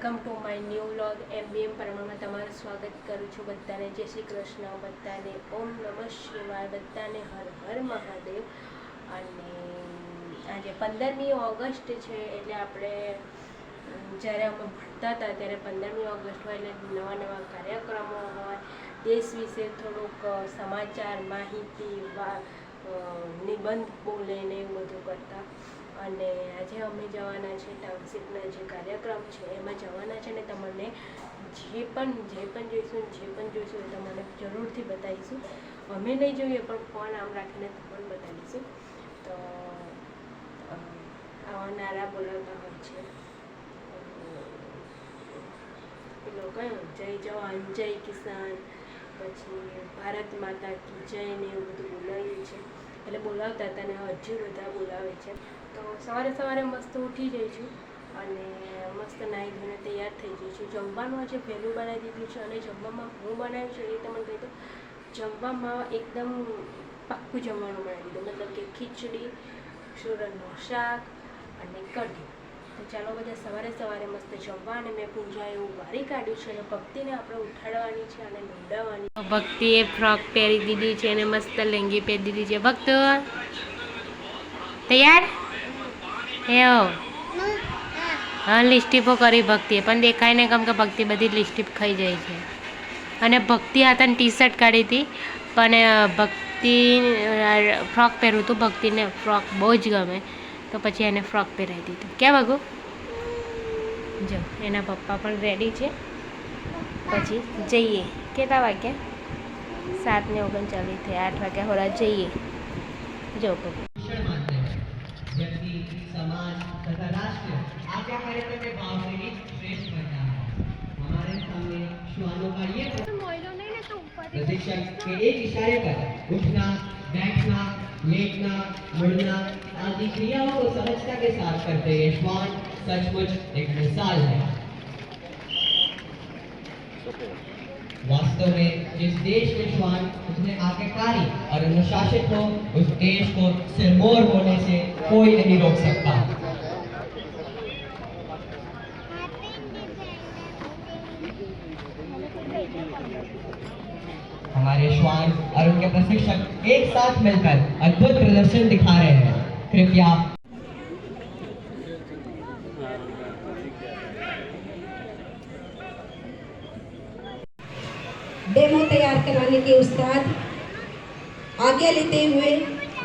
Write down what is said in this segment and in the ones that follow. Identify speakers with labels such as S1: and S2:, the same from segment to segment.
S1: Welcome to my new vlog. MBM પરમામાં તમારું સ્વાગત કરું છું બધાને. જય શ્રી કૃષ્ણ. બધાને ઓમ નમઃ શિવાય. બધાને હર હર મહાદેવ. અને આજે પંદરમી ઓગસ્ટ છે એટલે આપણે જ્યારે અમે ભણતા હતા ત્યારે પંદરમી ઓગસ્ટ હોય એટલે નવા નવા કાર્યક્રમો હોય, દેશ વિશે થોડુંક સમાચાર, માહિતી, વા નિબંધ બોલે ને એવું બધું કરતા. અને આજે અમે જવાના છે ટાઉનશીપના જે કાર્યક્રમ છે, એમાં જવાના છે ને તમને જે પણ જે પણ જોઈશું, જે પણ જોઈશું એ તમને જરૂરથી બતાવીશું. અમે નહીં જોઈએ, પણ ફોન આમ રાખીને તમને બતાવીશું. તો આવા નારા બોલાવતા હોય છે. પેલો કયો જય જવાન, જય કિસાન, પછી ભારત માતા કી જય ને એવું બધું બોલાવ્યું છે એટલે બોલાવતા હતા ને હજુ બધા બોલાવે છે. તો સવારે સવારે મસ્ત ઉઠી જઈશું અને મસ્ત નાહી ધોઈને તૈયાર થઈ જઈશું જમવાનું આજે વહેલું બનાવી દીધું છે અને જમવામાં હું બનાવ્યું છું એ તમને કહી દઉં. જમવામાં એકદમ પાક્કું જમવાનું બનાવી દીધું. મતલબ કે ખીચડી સુરણનું શાક અને કઢી. તો ચાલો બધા સવારે સવારે મસ્ત જમવા અને મેં પૂજા એવું વારી કાઢ્યું છે અને ભક્તિને આપણે ઉઠાડવાની છે અને નોંધાવવાની ભક્તિએ ફ્રોક પહેરી દીધી છે અને મસ્ત લેંગી પહેરી દીધી છે. ભક્ત, તૈયાર? એવો? હા લિસ્ટીપો કરી ભક્તિએ. પણ દેખાય ને કેમ કે ભક્તિ બધી લિસ્ટીપ ખાઈ જાય છે. અને ભક્તિ હાથને ટી શર્ટ કાઢી હતી. પણ ભક્તિ ફ્રોક પહેર્યું હતું ભક્તિને ફ્રોક બહુ જ ગમે. તો પછી એને ફ્રોક પહેરાવી દીધું. ક્યાં વાગુ જો, એના પપ્પા પણ રેડી છે. પછી જઈએ. કેટલા વાગ્યા? સાત ને ઓગણચાલીસ થયા. આઠ વાગ્યા હોરા જઈએ. જો
S2: समाज तथा राष्ट्र आज्ञा कार्यक्रम में भाव से ही श्रेष्ठ बनता है हमारे सामने श्वानों का ये प्रशिक्षक के एक इशारे पर उठना बैठना लेटना मुड़ना आदि क्रियाओं को सहजता के साथ करते ये श्वान सचमुच एक मिसाल है वास्तव में जिस देश में श्वान उसने आज्ञाकारी और अनुशासित हो, उस देश को सिरमौर होने से कोई नहीं रोक सकता। हमारे श्वान और उनके प्रशिक्षक एक साथ मिलकर अद्भुत प्रदर्शन दिखा रहे हैं। कृपया
S3: डेमो तैयार कराने के उस्ताद। आज्ञा लेते हुए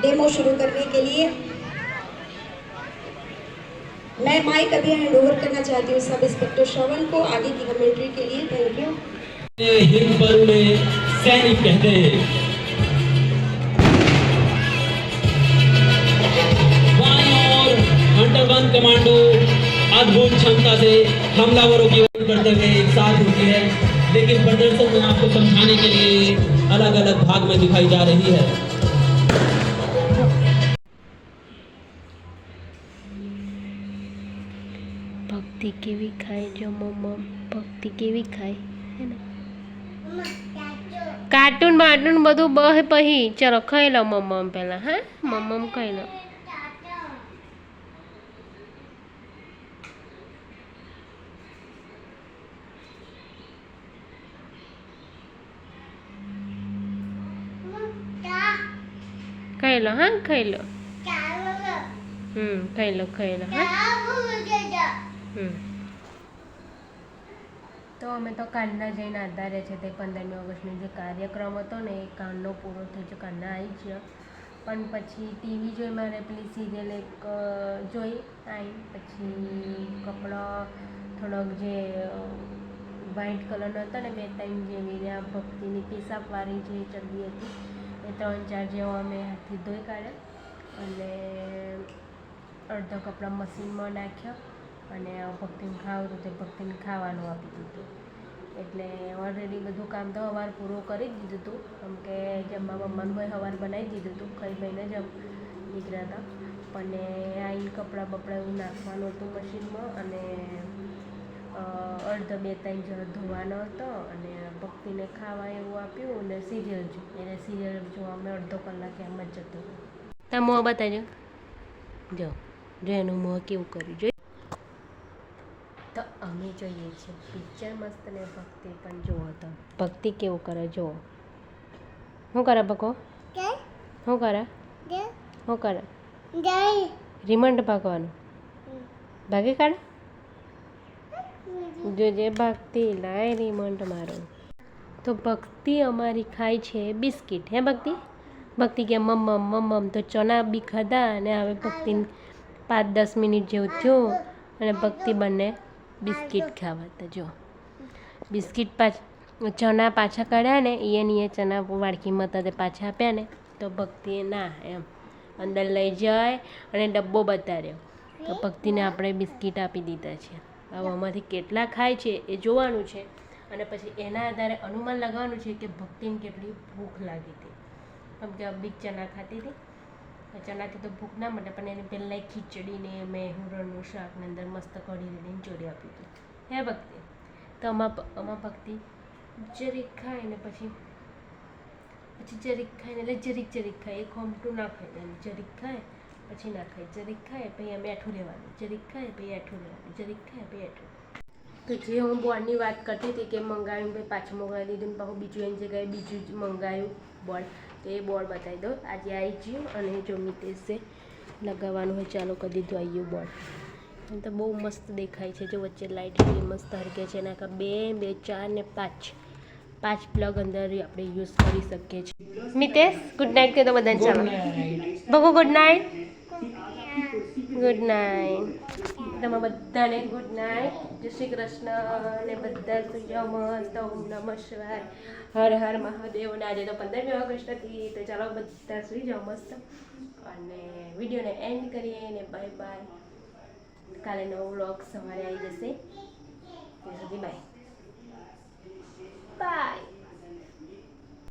S3: डेमो शुरू करने के लिए मैं माइक अभी हैंड ओवर करना चाहती हूँ, सब इंस्पेक्टर श्रवण को, आगे की कमेंट्री के लिए थैंक यू
S4: हिंद में सैनिक कहते हैं। बाईं ओर हंटर वन कमांडो अद्भुत क्षमता से हमलावरों की ओर बढ़ते हुए एक साथ होती है। लेकिन प्रदर्शन में आपको समझाने के लिए अलग अलग भाग में दिखाई जा रही है
S1: ભક્તિ કેવી ખાય જો મમ્મા ભક્તિ કેવી ખાય હે ને કાર્ટૂન બાર્ટૂન બધું બહે પછી ચલો ખાઈ લો મમ્મમ પહેલાં હા મમ્મમ ખાઈ લો ખાઈ લો હા ખાઈ લો હમ ખાઈ લો ખાઈ લો હા? હમ. તો અમે તો કાનના જઈને આધારે છે તે પંદરમી ઓગસ્ટનો જે કાર્યક્રમ હતો ને એ કાનનો પૂરો થયો છે કાનના આવી ગયો. પણ પછી ટીવી જોઈ મારે પેલી સિરિયલ એક જોઈ આવી પછી કપડાં થોડોક જે વ્હાઇટ કલરનો હતો ને બે ટાઈમ જેવી ને આ ભક્તિની પેશાબવાળી જે ચડવી હતી એ ત્રણ ચાર જેવા અમે હાથથી ધોઈ કાઢ્યા અને અડધો કપડાં મશીનમાં નાખ્યા અને ભક્તિને ખાવું હતું તે ભક્તિને ખાવાનું આપી દીધું. એટલે ઓલરેડી બધું કામ તો સવાર પૂરું કરી દીધું હતું કેમ કે જમવા મમ્માનું હોય સવાર બનાવી દીધું હતું ખાઈ ભાઈને જ નીકળ્યા હતા. પણ આવીને કપડાં બપડા એવું નાખવાનું હતું મશીનમાં અને અડધો બે ત્રણ જણ ધોવાનો હતો અને ભક્તિને ખાવા એવું આપ્યું અને સિરિયલ જો એને સિરિયલ જોવામાં અડધો કલાક એમ જ જતો તમે મોં બતાજો જો જો એનું મોં કેવું કર્યું જો તો અમે અમે જોઈએ છીએ પિક્ચર મસ્ત ને ભક્તિ પણ જુઓ તો. ભક્તિ કેવું કરે જુઓ. શું કરે ભગો શું કરે? શું કરે? રિમંડ ભાગવાનું. ભાગી કાઢ? જોજે ભક્તિ લાય રિમંડ મારો. તો ભક્તિ અમારી ખાય છે બિસ્કિટ. હે ભક્તિ? ભક્તિ કે મમ્મ મમ્મ તો ચના બી ખાધા અને હવે ભક્તિ પાંચ દસ મિનિટ જેવું થયું અને ભક્તિ બંને બિસ્કિટ ખાવા હતા. જો. બિસ્કિટ પાછ ચણા પાછા કાઢ્યા ને એ એ ચણા વાડકીમાં તે પાછા આપ્યા ને, તો ભક્તિએ ના એમ અંદર લઈ જાય અને ડબ્બો બતાડ્યો. તો ભક્તિને આપણે બિસ્કિટ આપી દીધા છે. હવે કેટલા ખાય છે એ જોવાનું છે. અને પછી એના આધારે અનુમાન લગાવવાનું છે કે ભક્તિને કેટલી ભૂખ લાગી હતી. કેમ કે બીક ચણા ખાતી હતી. ચણાથી તો ભૂખ ના મળે પણ એને પહેલાં ખીચડીને મેં હુરણનું શાકને અંદર મસ્ત કઢી રેડીને ચોરી આપી હતી. હે ભક્તિ? તો અમા અમા ભક્તિ જરીક ખાય ને પછી પછી જરીક ખાય ને એટલે જરીક જરીક ખાય. એક હોમટું ના ખાય જરીક ખાય. પછી ના ખાય જરીક ખાય પછી અમે એઠું લેવાનું જરીક ખાય પછી એઠું લેવાનું જરીક ખાય પછી એઠું. તો જે હું બોર્ડની વાત કરતી હતી કે મંગાવ્યું ભાઈ પાછું મંગાવી દીધું પાછું બીજું એની જગ્યાએ બીજું જ મંગાવ્યું બોર્ડ તો એ બોર્ડ બતાવી દો આજે આવી ગયું અને જો મિતેશે લગાવવાનું હોય ચાલો કરી દીધું આવી ગયું બોર્ડ એમ તો બહુ મસ્ત દેખાય છે. જો વચ્ચે લાઇટ મસ્ત હરકે છે એના બે બે ચાર ને પાંચ. પાંચ પ્લગ અંદર આપણે યુઝ કરી શકીએ છીએ. મિતેશ ગુડ નાઇટ કહે તો બધાને ચાલો. બગુ ગુડ નાઇટ ગુડ નાઇટ તમે બધાને ગુડ નાઇટ જય શ્રી કૃષ્ણ. અને બધા સુજો મસ્ત ઓમ નમઃ શિવાય. હર હર મહાદેવ. અને આજે તો પંદરમી ઓગસ્ટથી તો ચાલો બધા સુઈ જાઓ મસ્ત. અને વિડીયોને એન્ડ કરીએ ને બાય બાય કાલે નવો વ્લોગ સવારે આવી જશે. ત્યાં સુધી બાય બાય